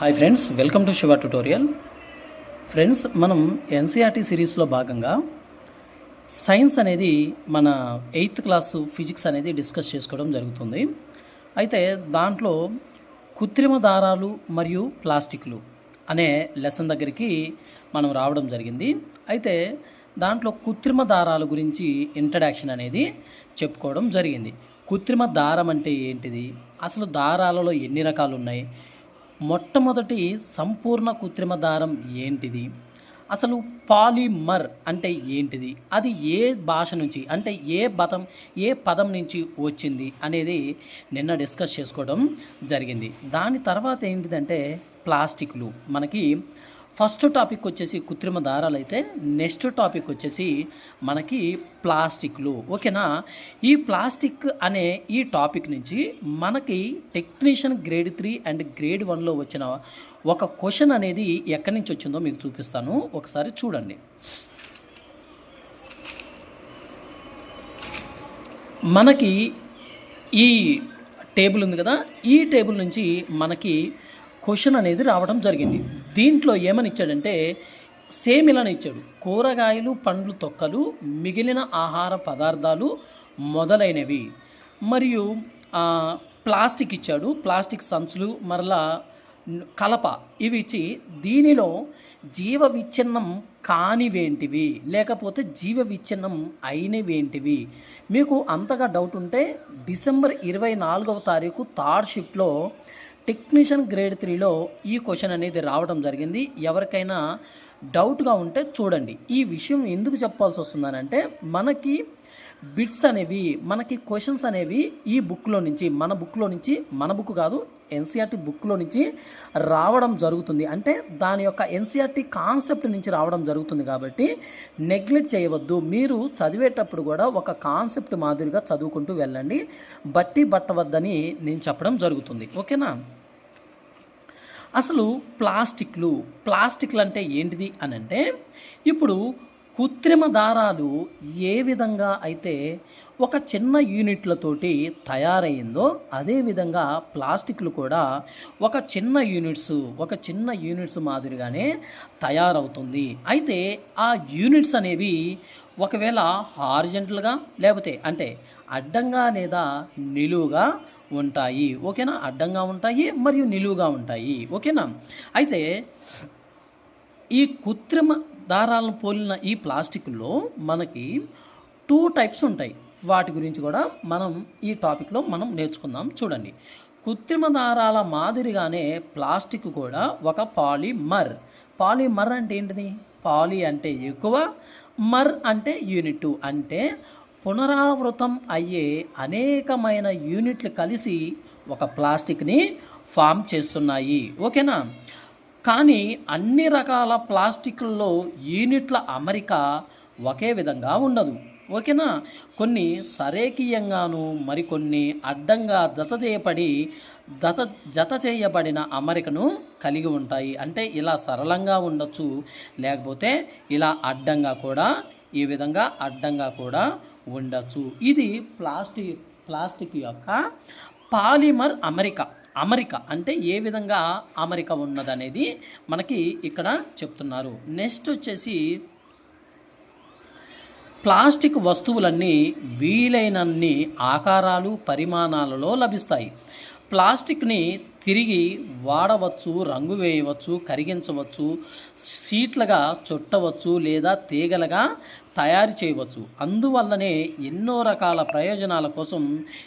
Hi friends welcome to Shiva tutorial friends మనం NCERT సిరీస్లో భాగంగా సైన్స్ అనేది మన ఎయిత్ క్లాసు ఫిజిక్స్ అనేది డిస్కస్ చేసుకోవడం జరుగుతుంది. అయితే దాంట్లో కృత్రిమ దారాలు మరియు ప్లాస్టిక్లు అనే లెసన్ దగ్గరికి మనం రావడం జరిగింది. అయితే దాంట్లో కృత్రిమ దారాల గురించి ఇంట్రడక్షన్ అనేది చెప్పుకోవడం జరిగింది. కృత్రిమ దారం అంటే ఏంటిది? అసలు దారాలలో ఎన్ని రకాలు ఉన్నాయి? మొట్టమొదటి సంపూర్ణ కృత్రిమ దారం ఏంటిది? అసలు పాలిమర్ అంటే ఏంటిది? అది ఏ భాష నుంచి అంటే ఏ పదం ఏ పదం నుంచి వచ్చింది అనేది నిన్న డిస్కస్ చేసుకోవడం జరిగింది. దాని తర్వాత ఏంటిదంటే ప్లాస్టిక్లు. మనకి ఫస్ట్ టాపిక్ వచ్చేసి కృత్రిమ దారాలు అయితే నెక్స్ట్ టాపిక్ వచ్చేసి మనకి ప్లాస్టిక్లు. ఓకేనా? ఈ ప్లాస్టిక్ అనే ఈ టాపిక్ నుంచి మనకి technician grade three and grade వన్లో వచ్చిన ఒక క్వశ్చన్ అనేది ఎక్కడి నుంచి వచ్చిందో మీకు చూపిస్తాను. ఒకసారి చూడండి. మనకి ఈ టేబుల్ ఉంది కదా? ఈ టేబుల్ నుంచి మనకి క్వశ్చన్ అనేది రావడం జరిగింది. దీంట్లో ఏమని ఇచ్చాడంటే సేమ్ ఇలానే ఇచ్చాడు. కూరగాయలు పండ్లు తొక్కలు మిగిలిన ఆహార పదార్థాలు మొదలైనవి. మరియు ప్లాస్టిక్ ఇచ్చాడు. ప్లాస్టిక్ సంచులు మరలా కలప ఇవి ఇచ్చి దీనిలో జీవ విచ్ఛిన్నం కానివేంటివి లేకపోతే జీవ విచ్ఛిన్నం అయినవేంటివి. మీకు అంతగా డౌట్ ఉంటే డిసెంబర్ ఇరవై నాలుగవ తారీఖు థర్డ్ షిఫ్ట్లో టెక్నీషియన్ గ్రేడ్ త్రీలో ఈ క్వశ్చన్ అనేది రావడం జరిగింది. ఎవరికైనా డౌట్గా ఉంటే చూడండి. ఈ విషయం ఎందుకు చెప్పాల్సి వస్తుందనంటే మనకి బిట్స్ అనేవి మనకి క్వశ్చన్స్ అనేవి ఈ బుక్లో నుంచి మన బుక్లో నుంచి మన బుక్ కాదు ఎన్సీఆర్టీ బుక్లో నుంచి రావడం జరుగుతుంది. అంటే దాని యొక్క ఎన్సీఆర్టీ కాన్సెప్ట్ నుంచి రావడం జరుగుతుంది కాబట్టి నెగ్లెక్ట్ చేయవద్దు. మీరు చదివేటప్పుడు కూడా ఒక కాన్సెప్ట్ మాదిరిగా చదువుకుంటూ వెళ్ళండి. బట్టి బట్టవద్దని నేను చెప్పడం జరుగుతుంది. ఓకేనా? అసలు ప్లాస్టిక్లు ప్లాస్టిక్లు అంటే ఏంటిది అని అంటే ఇప్పుడు కృత్రిమ దారాలు ఏ విధంగా అయితే ఒక చిన్న యూనిట్లతోటి తయారయ్యిందో అదేవిధంగా ప్లాస్టిక్లు కూడా ఒక చిన్న యూనిట్స్ ఒక చిన్న యూనిట్స్ మాదిరిగానే తయారవుతుంది. అయితే ఆ యూనిట్స్ అనేవి ఒకవేళ హార్జెంటల్గా లేకపోతే అంటే అడ్డంగా లేదా నిలువుగా ఉంటాయి. ఓకేనా? అడ్డంగా ఉంటాయి మరియు నిలువుగా ఉంటాయి. ఓకేనా? అయితే ఈ కృత్రిమ దారాలను పోలిన ఈ ప్లాస్టిక్లో మనకి టూ టైప్స్ ఉంటాయి. వాటి గురించి కూడా మనం ఈ టాపిక్లో మనం నేర్చుకుందాం. చూడండి. కృత్రిమ దారాల మాదిరిగానే ప్లాస్టిక్ కూడా ఒక పాలిమర్. పాలిమర్ అంటే ఏంటిది? పాలి అంటే ఎక్కువ మర్ అంటే యూనిట్ అంటే పునరావృతం అయ్యే అనేకమైన యూనిట్లు కలిసి ఒక ప్లాస్టిక్ని ఫామ్ చేస్తున్నాయి. ఓకేనా? కానీ అన్ని రకాల ప్లాస్టిక్లలో యూనిట్ల అమరిక ఒకే విధంగా ఉండదు. ఓకేనా? కొన్ని సరేకీయంగాను మరికొన్ని అడ్డంగా జత చేయబడి దత జత చేయబడిన అమరికను కలిగి ఉంటాయి. అంటే ఇలా సరళంగా ఉండొచ్చు లేకపోతే ఇలా అడ్డంగా కూడా ఈ విధంగా అడ్డంగా కూడా ఉండొచ్చు. ఇది ప్లాస్టిక్ ప్లాస్టిక్ యొక్క పాలిమర్ అమెరికా. అమరిక అంటే ఏ విధంగా అమెరికా ఉన్నదనేది మనకి ఇక్కడ చెప్తున్నారు. నెక్స్ట్ వచ్చేసి ప్లాస్టిక్ వస్తువులన్నీ వీలైనన్ని ఆకారాలు పరిమాణాలలో లభిస్తాయి. ప్లాస్టిక్ని తిరిగి వాడవచ్చు రంగు వేయవచ్చు కరిగించవచ్చు షీట్లుగా చుట్టవచ్చు లేదా తీగలుగా తయారు చేయవచ్చు. అందువల్లనే ఎన్నో రకాల ప్రయోజనాల కోసం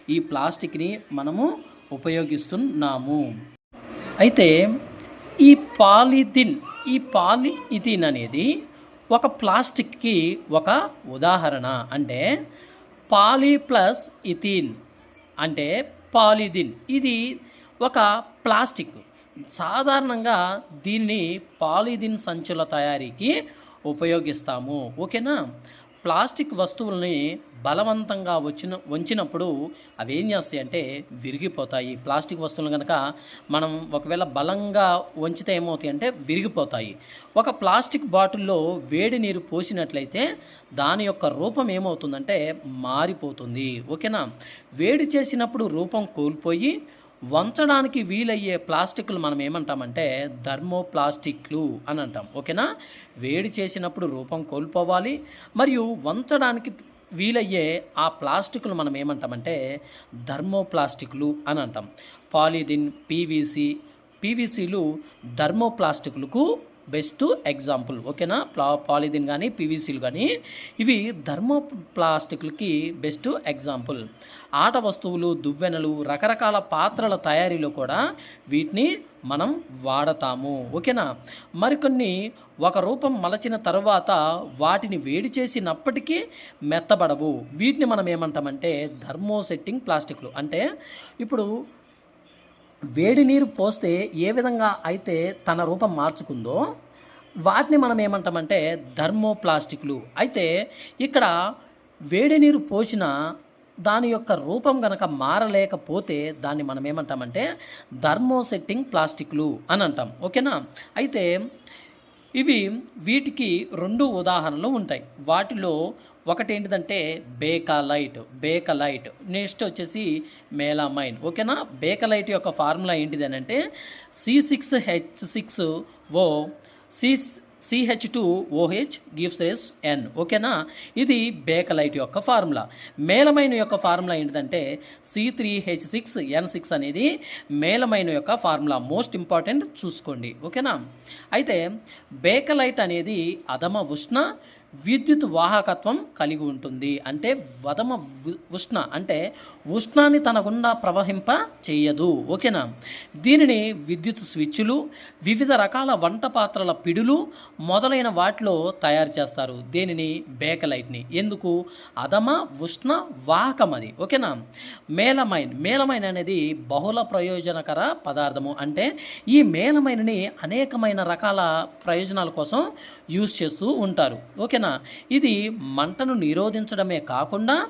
ఈ ప్లాస్టిక్ని మనము ఉపయోగిస్తున్నాము. అయితే ఈ పాలిథిన్ ఈ పాలిథిన్ అనేది ఒక ప్లాస్టిక్కి ఒక ఉదాహరణ. అంటే పాలీ ప్లస్ ఇథిన్ అంటే పాలిథిన్. ఇది ఒక ప్లాస్టిక్. సాధారణంగా దీన్ని పాలిథిన్ సంచుల తయారీకి ఉపయోగిస్తాము. ఓకేనా? ప్లాస్టిక్ వస్తువుల్ని బలవంతంగా వచ్చిన వంచినప్పుడు అవి ఏం చేస్తాయి అంటే విరిగిపోతాయి. ప్లాస్టిక్ వస్తువులు కనుక మనం ఒకవేళ బలంగా వంచితే ఏమవుతాయి అంటే విరిగిపోతాయి. ఒక ప్లాస్టిక్ బాటిల్లో వేడి నీరు పోసినట్లయితే దాని యొక్క రూపం ఏమవుతుందంటే మారిపోతుంది. ఓకేనా? వేడి చేసినప్పుడు రూపం కోల్పోయి వంచడానికి వీలయ్యే ప్లాస్టిక్లు మనం ఏమంటామంటే ధర్మోప్లాస్టిక్లు అని అంటాం. ఓకేనా? వేడి చేసినప్పుడు రూపం కోల్పోవాలి. మరియు వంచడానికి వీలయ్యే ఆ ప్లాస్టిక్లు మనం ఏమంటామంటే ధర్మోప్లాస్టిక్లు అని అంటాం. పాలిథిన్ పీవీసీ పీవీసీలు ధర్మోప్లాస్టిక్లకు బెస్ట్ ఎగ్జాంపుల్ ఓకేనా? ప్లా పాలిథిన్ కానీ పీవీసీలు కానీ ఇవి ధర్మో ప్లాస్టిక్లకి బెస్ట్ ఎగ్జాంపుల్. ఆట వస్తువులు దువ్వెనలు రకరకాల పాత్రల తయారీలో కూడా వీటిని మనం వాడతాము ఓకేనా? మరికొన్ని ఒక రూపం మలచిన తర్వాత వాటిని వేడి చేసినప్పటికీ మెత్తబడవు. వీటిని మనం ఏమంటామంటే థర్మోసెట్టింగ్ ప్లాస్టిక్లు. అంటే ఇప్పుడు వేడి నీరు పోస్తే ఏ విధంగా అయితే తన రూపం మార్చుకుందో వాటిని మనం ఏమంటామంటే ధర్మోప్లాస్టిక్లు. అయితే ఇక్కడ వేడి నీరు పోసిన దాని యొక్క రూపం గనక మారలేకపోతే దాన్ని మనం ఏమంటామంటే ధర్మోసెట్టింగ్ ప్లాస్టిక్లు అని అంటాం. ఓకేనా? అయితే ఇవి వీటికి రెండు ఉదాహరణలు ఉంటాయి. వాటిలో ఒకటి ఏంటిదంటే బేకాలైట్ బేకలైట్. నెక్స్ట్ వచ్చేసి మేలామైన్. ఓకేనా? బేకలైట్ యొక్క ఫార్ములా ఏంటిది అని అంటే C six H six O C CH two OH gives S N. ఓకేనా? ఇది బేకలైట్ యొక్క ఫార్ములా. మేలమైన యొక్క ఫార్ములా ఏంటిదంటే C three H six N six అనేది మేలమైన యొక్క ఫార్ములా. మోస్ట్ ఇంపార్టెంట్ చూసుకోండి. ఓకేనా? అయితే బేకలైట్ అనేది అధమ ఉష్ణ విద్యుత్ వాహకత్వం కలిగి ఉంటుంది. అంటే వదమ ఉష్ణ అంటే ఉష్ణాన్ని తన గుండా ప్రవహింప చేయదు. ఓకేనా? దీనిని విద్యుత్ స్విచ్లు వివిధ రకాల వంట పాత్రల పిడులు మొదలైన వాటిలో తయారు చేస్తారు. దీనిని? బేకలైట్ని. ఎందుకు? అదమ ఉష్ణ వాహకమది ఓకేనా? మేలమైన్. మేలమైన్ అనేది బహుళ ప్రయోజనకర పదార్థము. అంటే ఈ మేలమైనని అనేకమైన రకాల ప్రయోజనాల కోసం యూజ్ చేస్తూ ఉంటారు. ఓకేనా? ఇది మంటను నిరోధించడమే కాకుండా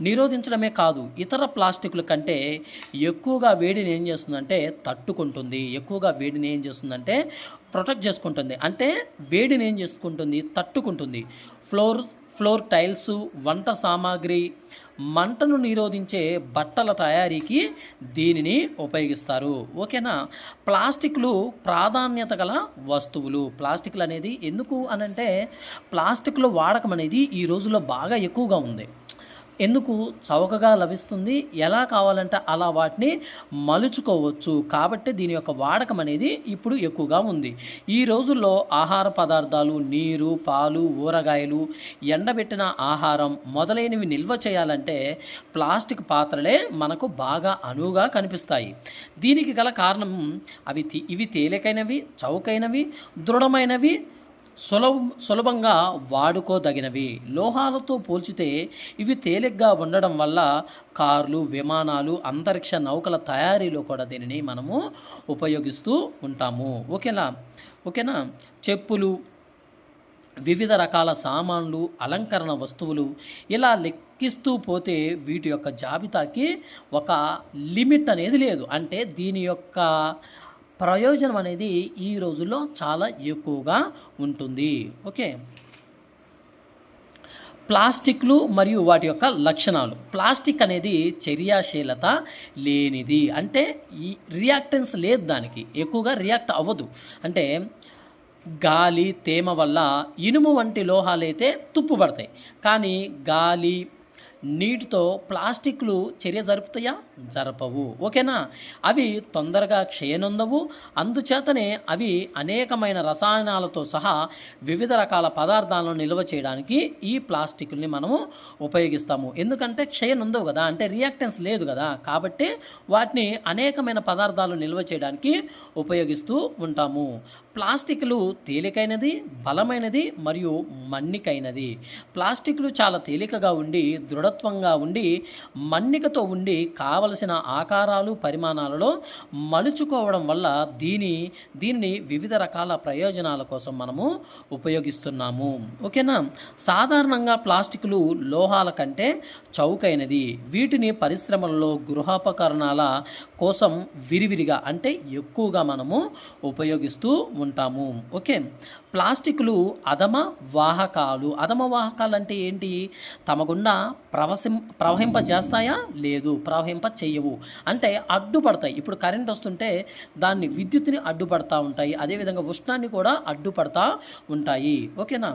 నిరోధించడమే కాదు ఇతర ప్లాస్టిక్ల కంటే ఎక్కువగా వేడిని ఏం చేస్తుందంటే తట్టుకుంటుంది. ఎక్కువగా వేడిని ఏం చేస్తుందంటే ప్రొటెక్ట్ చేసుకుంటుంది. అంటే వేడిని ఏం చేసుకుంటుంది? తట్టుకుంటుంది. ఫ్లోర్ ఫ్లోర్ టైల్స్ వంట సామాగ్రి మంటను నిరోధించే బట్టల తయారీకి దీనిని ఉపయోగిస్తారు. ఓకేనా? ప్లాస్టిక్లు ప్రాధాన్యత గల వస్తువులు. ప్లాస్టిక్లు అనేది ఎందుకు అనంటే ప్లాస్టిక్లో వాడకం అనేది ఈ రోజుల్లో బాగా ఎక్కువగా ఉంది. ఎందుకు చౌకగా లభిస్తుంది? ఎలా కావాలంటే అలా వాటిని మలుచుకోవచ్చు. కాబట్టి దీని యొక్క వాడకం అనేది ఇప్పుడు ఎక్కువగా ఉంది. ఈ రోజుల్లో ఆహార పదార్థాలు నీరు పాలు ఊరగాయలు ఎండబెట్టిన ఆహారం మొదలైనవి నిల్వ చేయాలంటే ప్లాస్టిక్ పాత్రలే మనకు బాగా అనువుగా కనిపిస్తాయి. దీనికి గల కారణం అవి ఇవి తేలికైనవి చౌకైనవి దృఢమైనవి సులభ సులభంగా వాడుకోదగినవి. లోహాలతో పోల్చితే ఇవి తేలిగ్గా ఉండడం వల్ల కార్లు విమానాలు అంతరిక్ష నౌకల తయారీలో కూడా దీనిని మనము ఉపయోగిస్తూ ఉంటాము. ఓకేనా? ఓకేనా? చెప్పులు వివిధ రకాల సామాన్లు అలంకరణ వస్తువులు ఇలా లెక్కిస్తూ పోతే వీటి యొక్క జాబితాకి ఒక లిమిట్ అనేది లేదు. అంటే దీని యొక్క ప్రయోజనం అనేది ఈ రోజుల్లో చాలా ఎక్కువగా ఉంటుంది. ఓకే? ప్లాస్టిక్లు మరియు వాటి యొక్క లక్షణాలు. ప్లాస్టిక్ అనేది చర్యాశీలత లేనిది. అంటే ఈ రియాక్టెన్స్ లేదు దానికి. ఎక్కువగా రియాక్ట్ అవ్వదు. అంటే గాలి తేమ వల్ల ఇనుము వంటి లోహాలైతే తుప్పుపడతాయి కానీ గాలి నీటితో ప్లాస్టిక్లు చర్య జరుపుతాయా? జరపవు. ఓకేనా? అవి తొందరగా క్షయనొందవు. అందుచేతనే అవి అనేకమైన రసాయనాలతో సహా వివిధ రకాల పదార్థాలను నిల్వ చేయడానికి ఈ ప్లాస్టిక్ని మనము ఉపయోగిస్తాము. ఎందుకంటే క్షయనొందవు కదా అంటే రియాక్టెన్స్ లేదు కదా. కాబట్టి వాటిని అనేకమైన పదార్థాలు నిల్వ చేయడానికి ఉపయోగిస్తూ ఉంటాము. ప్లాస్టిక్లు తేలికైనది బలమైనది మరియు మన్నికైనది. ప్లాస్టిక్లు చాలా తేలికగా ఉండి దృఢ దృఢత్వంగా ఉండి మన్నికతో ఉండి కావలసిన ఆకారాలు పరిమాణాలలో మలుచుకోవడం వల్ల దీని దీన్ని వివిధ రకాల ప్రయోజనాల కోసం మనము ఉపయోగిస్తున్నాము. ఓకేనా? సాధారణంగా ప్లాస్టిక్లు లోహాల కంటే చౌకైనది. వీటిని పరిశ్రమలలో గృహోపకరణాల కోసం విరివిరిగా అంటే ఎక్కువగా మనము ఉపయోగిస్తూ ఉంటాము. ఓకే? ప్లాస్టిక్లు అధమ వాహకాలు. అధమ వాహకాలు అంటే ఏంటి? తమ గుండా ప్రవసిం ప్రవహింప చేస్తాయా లేదు. ప్రవహింప చేయవు అంటే అడ్డుపడతాయి. ఇప్పుడు కరెంట్ వస్తుంటే దాన్ని విద్యుత్తుని అడ్డుపడతా ఉంటాయి. అదేవిధంగా ఉష్ణాన్ని కూడా అడ్డుపడతా ఉంటాయి. ఓకేనా?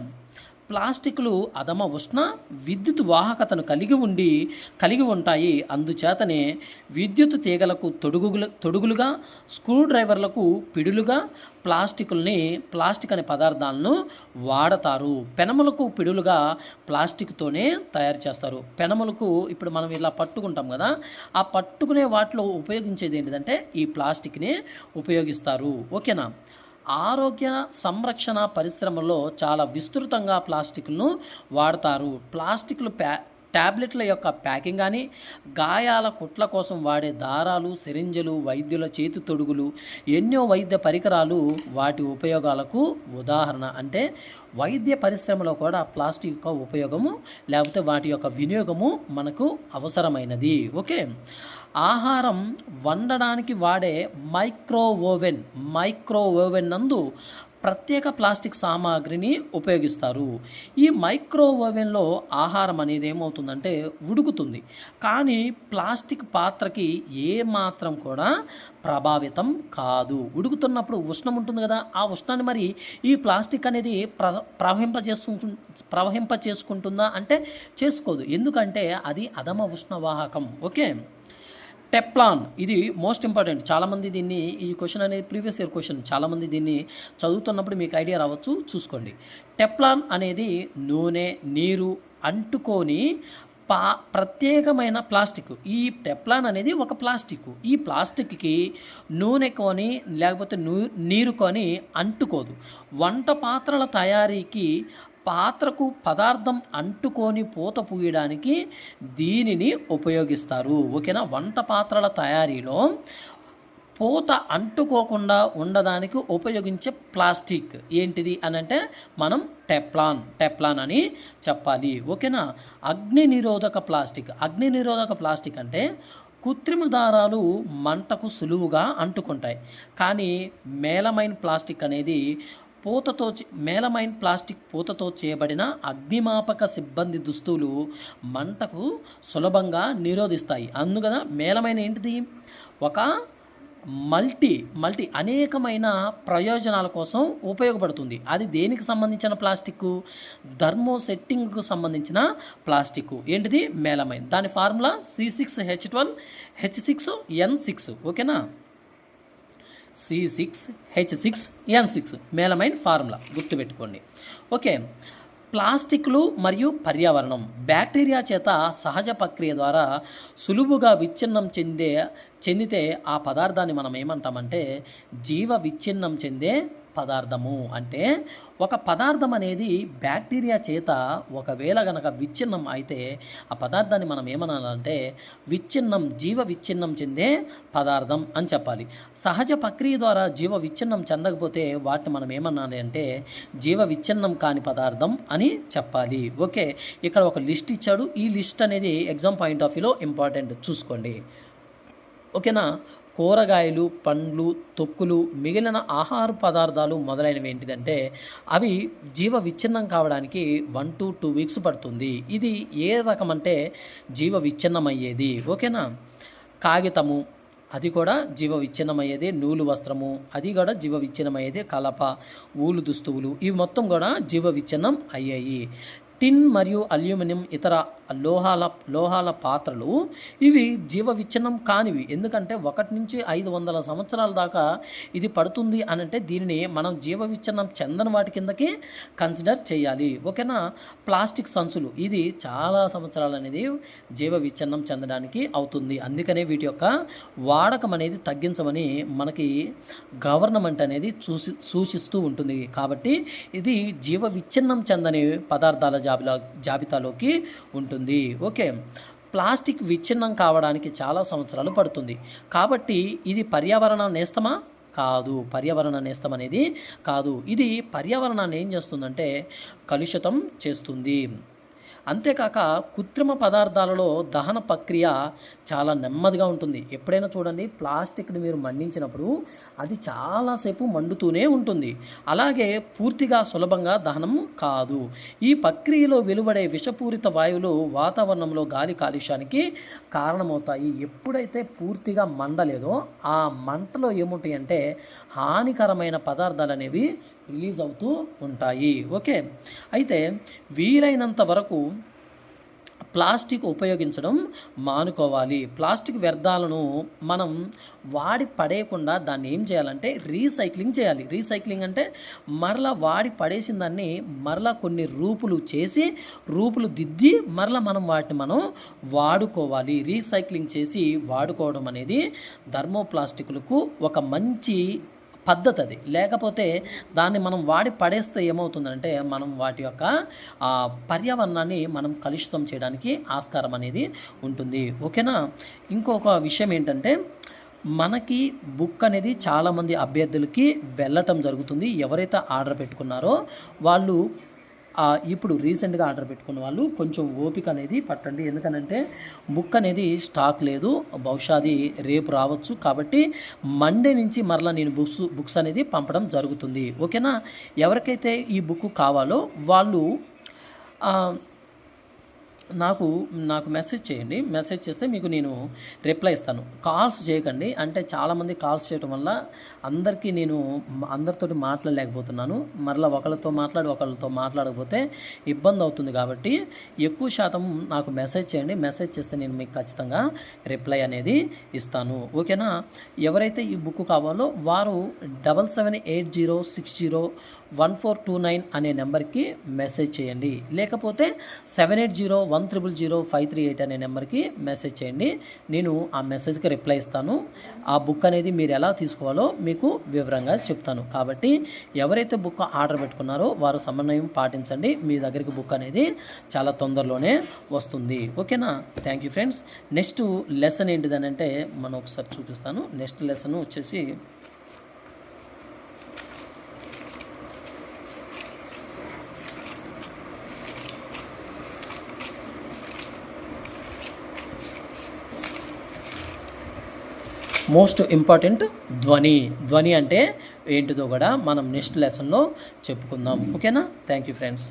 ప్లాస్టిక్లు అదమ ఉష్ణ విద్యుత్ వాహకతను కలిగి ఉండి కలిగి ఉంటాయి. అందుచేతనే విద్యుత్ తీగలకు తొడుగులు తొడుగులుగా స్క్రూ డ్రైవర్లకు పిడులుగా ప్లాస్టిక్ని ప్లాస్టిక్ అనే పదార్థాలను వాడతారు. పెనములకు పిడులుగా ప్లాస్టిక్తోనే తయారు చేస్తారు. పెనములకు ఇప్పుడు మనం ఇలా పట్టుకుంటాం కదా ఆ పట్టుకునే వాటిలో ఉపయోగించేది ఏంటిదంటే ఈ ప్లాస్టిక్ని ఉపయోగిస్తారు. ఓకేనా? ఆరోగ్య సంరక్షణ పరిశ్రమలో చాలా విస్తృతంగా ప్లాస్టిక్ను వాడతారు. ప్లాస్టిక్లు ప్యా ట్యాబ్లెట్ల యొక్క ప్యాకింగ్ కానీ గాయాల కుట్ల కోసం వాడే దారాలు సిరింజలు వైద్యుల చేతి తొడుగులు ఎన్నో వైద్య పరికరాలు వాటి ఉపయోగాలకు ఉదాహరణ. అంటే వైద్య పరిశ్రమలో కూడా ప్లాస్టిక్ యొక్క ఉపయోగము లేకపోతే వాటి యొక్క వినియోగము మనకు అవసరమైనది. ఓకే? ఆహారం వండడానికి వాడే మైక్రో ఓవెన్ మైక్రో ఓవెన్ నందు ప్రత్యేక ప్లాస్టిక్ సామాగ్రిని ఉపయోగిస్తారు. ఈ మైక్రో ఓవెన్లో ఆహారం అనేది ఏమవుతుందంటే ఉడుకుతుంది. కానీ ప్లాస్టిక్ పాత్రకి ఏ మాత్రం కూడా ప్రభావితం కాదు. ఉడుకుతున్నప్పుడు ఉష్ణం ఉంటుంది కదా ఆ ఉష్ణాన్ని మరి ఈ ప్లాస్టిక్ అనేది ప్ర ప్రవహింప చేసుకుంటు ప్రవహింప చేసుకుంటుందా అంటే చేసుకోదు. ఎందుకంటే అది అధమ ఉష్ణవాహకం. ఓకే? టెప్లాన్. ఇది మోస్ట్ ఇంపార్టెంట్ చాలామంది దీన్ని ఈ క్వశ్చన్ అనేది ప్రీవియస్ ఇయర్ క్వశ్చన్ చాలామంది దీన్ని చదువుతున్నప్పుడు మీకు ఐడియా రావచ్చు. చూసుకోండి. టెప్లాన్ అనేది నూనె నీరు అంటుకొని పా ప్రత్యేకమైన ప్లాస్టిక్. ఈ టెప్లాన్ అనేది ఒక ప్లాస్టిక్. ఈ ప్లాస్టిక్కి నూనె కొని లేకపోతే నూ నీరు కొని అంటుకోదు. వంట పాత్రల తయారీకి పాత్రకు పదార్థం అంటుకొని పూత పూయడానికి దీనిని ఉపయోగిస్తారు. ఓకేనా? వంట పాత్రల తయారీలో పూత అంటుకోకుండా ఉండడానికి ఉపయోగించే ప్లాస్టిక్ ఏంటిది అని అంటే మనం టెప్లాన్ టెప్లాన్ అని చెప్పాలి. ఓకేనా? అగ్ని నిరోధక ప్లాస్టిక్. అగ్ని నిరోధక ప్లాస్టిక్ అంటే కృత్రిమ దారాలు మంటకు సులువుగా అంటుకుంటాయి. కానీ మేలమైన ప్లాస్టిక్ అనేది పూతతో చే- మేలమైన్ ప్లాస్టిక్ పూతతో చేయబడిన అగ్నిమాపక సిబ్బంది దుస్తులు మంటకు సులభంగా నిరోధిస్తాయి. అందుకన మేలమైన ఏంటిది? ఒక మల్టీ మల్టీ అనేకమైన ప్రయోజనాల కోసం ఉపయోగపడుతుంది. అది దేనికి సంబంధించిన ప్లాస్టిక్ థర్మో సెట్టింగ్కు సంబంధించిన ప్లాస్టిక్ ఏంటిది? మేలమైన్. దాని formula C six H twelve H six N six. ఓకేనా? C six H six N six melamine formula గుర్తుపెట్టుకోండి. ఓకే. ప్లాస్టిక్లు మరియు పర్యావరణం బ్యాక్టీరియా చేత సహజ ప్రక్రియ ద్వారా సులువుగా విచ్ఛిన్నం చెందే చెందితే ఆ పదార్థాన్ని మనం ఏమంటామంటే జీవ విచ్ఛిన్నం చెందే పదార్థము అంటే ఒక పదార్థం అనేది బ్యాక్టీరియా చేత ఒకవేళ గనక విచ్ఛిన్నం అయితే ఆ పదార్థాన్ని మనం ఏమనాలంటే విచ్ఛిన్నం జీవ విచ్ఛిన్నం చెందే పదార్థం అని చెప్పాలి. సహజ ప్రక్రియ ద్వారా జీవ విచ్ఛిన్నం చెందకపోతే వాటిని మనం ఏమనాలి అంటే జీవ విచ్ఛిన్నం కాని పదార్థం అని చెప్పాలి. ఓకే? ఇక్కడ ఒక లిస్ట్ ఇచ్చాడు. ఈ లిస్ట్ అనేది ఎగ్జామ్ పాయింట్ ఆఫ్ వ్యూలో ఇంపార్టెంట్ చూసుకోండి. ఓకేనా? కూరగాయలు పండ్లు తొక్కులు మిగిలిన ఆహార పదార్థాలు మొదలైనవి ఏంటిదంటే అవి జీవ విచ్ఛిన్నం కావడానికి వన్ టు టూ వీక్స్ పడుతుంది. ఇది ఏ రకం అంటే జీవ విచ్ఛిన్నం అయ్యేది ఓకేనా? కాగితము అది కూడా జీవ విచ్ఛిన్నమయ్యేది. నూలు వస్త్రము అది కూడా జీవ విచ్ఛిన్నమయ్యేది. కలప ఊలు దుస్తువులు ఇవి మొత్తం కూడా జీవ విచ్ఛిన్నం అయ్యాయి. టిన్ మరియు అల్యూమినియం ఇతర లోహాల లోహాల పాత్రలు ఇవి జీవ విచ్ఛిన్నం కానివి. ఎందుకంటే ఒకటి నుంచి ఐదు వందల సంవత్సరాల దాకా ఇది పడుతుంది అని అంటే దీనిని మనం జీవ విచ్ఛిన్నం చెందని వాటి కిందకి కన్సిడర్ చేయాలి. ఓకేనా? ప్లాస్టిక్ సంచులు. ఇది చాలా సంవత్సరాలు అనేది జీవ విచ్ఛిన్నం చెందడానికి అవుతుంది. అందుకనే వీటి యొక్క వాడకం అనేది తగ్గించమని మనకి గవర్నమెంట్ అనేది చూసి సూచిస్తూ ఉంటుంది. కాబట్టి ఇది జీవ విచ్ఛిన్నం చెందని పదార్థాల జాబితా జాబితాలోకి ఉంటుంది. ఓకే. ప్లాస్టిక్ విచ్ఛిన్నం కావడానికి చాలా సంవత్సరాలు పడుతుంది. కాబట్టి ఇది పర్యావరణ నేస్తమా? కాదు. పర్యావరణ నేస్తం అనేది కాదు. ఇది పర్యావరణాన్ని ఏం చేస్తుందంటే కలుషితం చేస్తుంది. అంతేకాక కృత్రిమ పదార్థాలలో దహన ప్రక్రియ చాలా నెమ్మదిగా ఉంటుంది. ఎప్పుడైనా చూడండి ప్లాస్టిక్ని మీరు మండించినప్పుడు అది చాలాసేపు మండుతూనే ఉంటుంది. అలాగే పూర్తిగా సులభంగా దహనం కాదు. ఈ ప్రక్రియలో వెలువడే విషపూరిత వాయువులు వాతావరణంలో గాలి కాలుష్యానికి కారణమవుతాయి. ఎప్పుడైతే పూర్తిగా మండలేదో ఆ మంటలో ఏముంటాయంటే హానికరమైన పదార్థాలు అనేవి రిలీజ్ అవుతూ ఉంటాయి. ఓకే. అయితే వీలైనంత వరకు ప్లాస్టిక్ ఉపయోగించడం మానుకోవాలి. ప్లాస్టిక్ వ్యర్థాలను మనం వాడి పడేయకుండా దాన్ని ఏం చేయాలంటే రీసైక్లింగ్ చేయాలి. రీసైక్లింగ్ అంటే మరలా వాడి పడేసిన దాన్ని మరలా కొన్ని రూపులు చేసి రూపులు దిద్ది మరలా మనం వాటిని మనం వాడుకోవాలి. రీసైక్లింగ్ చేసి వాడుకోవడం అనేది ధర్మోప్లాస్టిక్లకు ఒక మంచి పద్ధతి అది లేకపోతే దాన్ని మనం వాడి పడేస్తే ఏమవుతుందంటే మనం వాటి యొక్క పర్యావరణాన్ని మనం కలుషితం చేయడానికి ఆస్కారం అనేది ఉంటుంది. ఓకేనా? ఇంకొక విషయం ఏంటంటే మనకి బుక్ అనేది చాలామంది అభ్యర్థులకి వెళ్ళటం జరుగుతుంది. ఎవరైతే ఆర్డర్ పెట్టుకున్నారో వాళ్ళు ఇప్పుడు రీసెంట్గా ఆర్డర్ పెట్టుకున్న వాళ్ళు కొంచెం ఓపిక అనేది పట్టండి. ఎందుకనంటే బుక్ అనేది స్టాక్ లేదు. బహుశా అది రేపు రావచ్చు. కాబట్టి మండే నుంచి మరలా నేను బుక్స్ బుక్స్ అనేది పంపడం జరుగుతుంది. ఓకేనా? ఎవరికైతే ఈ బుక్ కావాలో వాళ్ళు నాకు నాకు మెసేజ్ చేయండి. మెసేజ్ చేస్తే మీకు నేను రిప్లై ఇస్తాను. కాల్స్ చేయకండి. అంటే చాలామంది కాల్స్ చేయడం వల్ల అందరికీ నేను అందరితోటి మాట్లాడలేకపోతున్నాను. మరలా ఒకళ్ళతో మాట్లాడి ఒకళ్ళతో మాట్లాడకపోతే ఇబ్బంది అవుతుంది కాబట్టి ఎక్కువ శాతం నాకు మెసేజ్ చేయండి. మెసేజ్ చేస్తే నేను మీకు ఖచ్చితంగా రిప్లై అనేది ఇస్తాను. ఓకేనా? ఎవరైతే ఈ బుక్ కావాలో వారు double seven eight zero six zero one four two nine అనే నెంబర్కి మెసేజ్ చేయండి. లేకపోతే seven eight zero one triple zero five three eight అనే నెంబర్కి మెసేజ్ చేయండి. నేను ఆ మెసేజ్కి రిప్లై ఇస్తాను. ఆ బుక్ అనేది మీరు ఎలా తీసుకోవాలో మీకు వివరంగా చెప్తాను. కాబట్టి ఎవరైతే బుక్ ఆర్డర్ పెట్టుకున్నారో వారు సమన్వయం పాటించండి. మీ దగ్గరికి బుక్ అనేది చాలా తొందరలోనే వస్తుంది. ఓకేనా? Thank you friends next lesson ఏంటిదని అంటే మనం ఒకసారి చూపిస్తాను. నెక్స్ట్ లెసన్ వచ్చేసి మోస్ట్ ఇంపార్టెంట్ ధ్వని. ధ్వని అంటే ఏంటిదో కూడా మనం నెక్స్ట్ లెసన్లో చెప్పుకుందాం. ఓకేనా? Thank you friends.